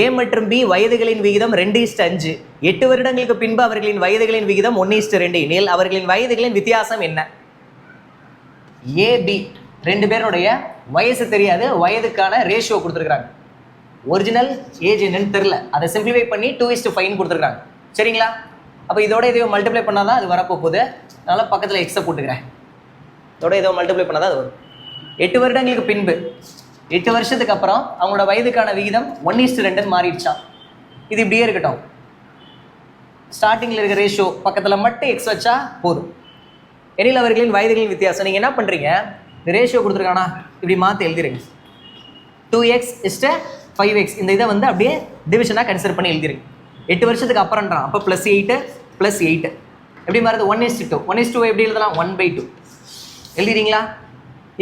ஏ மற்றும் பி வயதுகளின் விகிதம் ரெண்டு இஸ்ட் அஞ்சு. எட்டு வருடங்களுக்கு பின்பு அவர்களின் வயதுகளின் விகிதம் ஒன்று இஸ்ட் ரெண்டு. எனில் அவர்களின் வயதுகளின் வித்தியாசம் என்ன? ஏபி ரெண்டு பேருடைய வயசு தெரியாது வயதுக்கான ரேஷியோ கொடுத்துருக்காங்க ஒரிஜினல் ஏஜ் என்னன்னு தெரில அதை சிம்பிளிஃபை பண்ணி டூ இஸ்ட் ஃபைன் கொடுத்துருக்காங்க சரிங்களா? அப்போ இதோட இதை மல்டிப்ளை பண்ணால் தான் அது வரப்போகுது. அதனால் பக்கத்தில் எக்ஸை போட்டுக்கிறேன். இதோட ஏதோ மல்டிப்ளை பண்ணால் தான் அது வரும். எட்டு வருடங்களுக்கு பின்பு எட்டு வருஷத்துக்கு அப்புறம் அவங்களோட வயதுக்கான விகிதம் ஒன் இஸ்ட் ரெண்டுன்னு மாறிடுச்சான் இது இப்படியே இருக்கட்டும். ஸ்டார்டிங்கில் இருக்கிற ரேஷியோ பக்கத்தில் மட்டும் எக்ஸ் வச்சா போதும். எனில் அவர்களின் வயதுகளின் வித்தியாசம். நீங்கள் என்ன பண்ணுறீங்க இந்த ரேஷியோ கொடுத்துருக்கானா? இப்படி மாற்றி எழுதிருங்க. Two X is to five X இந்த இதை வந்து அப்படியே டிவிஷனாக கன்சிடர் பண்ணி எழுதிருங்க. எட்டு வருஷத்துக்கு அப்புறம்ன்றான். அப்போ ப்ளஸ் எயிட்டு ப்ளஸ் எயிட்டு எப்படி மாறுது? One is two one is two எப்படி எழுதலாம்? ஒன் பை டூ எழுதிறீங்களா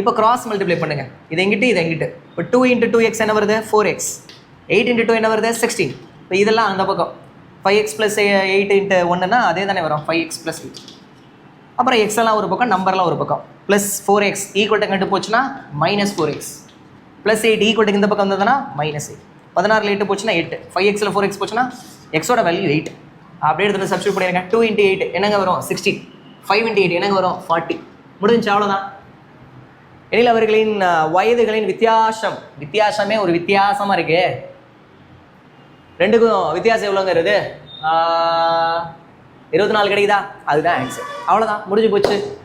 இப்போ கிராஸ் மல்டிப்ளை பண்ணுங்க. இது எங்கிட்டு இது எங்கிட்டு? இப்போ டூ இன்ட்டு டூ எக்ஸ் என்ன வருது? Four X eight into two என்ன வருது? சிக்ஸ்டீன் இப்போ இதெல்லாம் அந்த பக்கம். Five X plus eight into ஒன்றுனா அதே தானே வரும். ஃபைவ் எக்ஸ் ப்ளஸ் எயிட் அப்புறம் எக்ஸ் எல்லாம் ஒரு பக்கம் நம்பர்லாம் ஒரு பக்கம். ப்ளஸ் ஃபோர் எக்ஸ் ஈக்குவல் கண்டு போச்சுன்னா? Minus four X plus eight equal இந்த பக்கம் வந்ததுன்னா மைனஸ் எயிட் பதினாறில் எட்டு போச்சுன்னா எட்டு. ஃபைவ் எக்ஸில் ஃபோர் எக்ஸ் போச்சுன்னா எக்ஸோட வேல்யூ எயிட் அப்படியே எடுத்துகிட்டு சப்ஸ்டியூட் பண்ணிடுங்க. டூ இன்ட்டு எயிட் என்னங்க வரும்? சிக்ஸ்டீன் ஃபைவ் இன்ட்டு எயிட் என்னங்க வரும்? ஃபார்ட்டி முடிஞ்சு அவ்வளோதான் எனில் அவர்களின் வயதுகளின் வித்தியாசம். வித்தியாசமே ஒரு வித்தியாசமாக இருக்கு. ரெண்டுக்கும் வித்தியாசம் எவ்வளோங்கிறது? இருபத்தி நாலு கிடைக்குதா அதுதான் ஆன்சர் அவ்வளோதான். முடிஞ்சு போச்சு.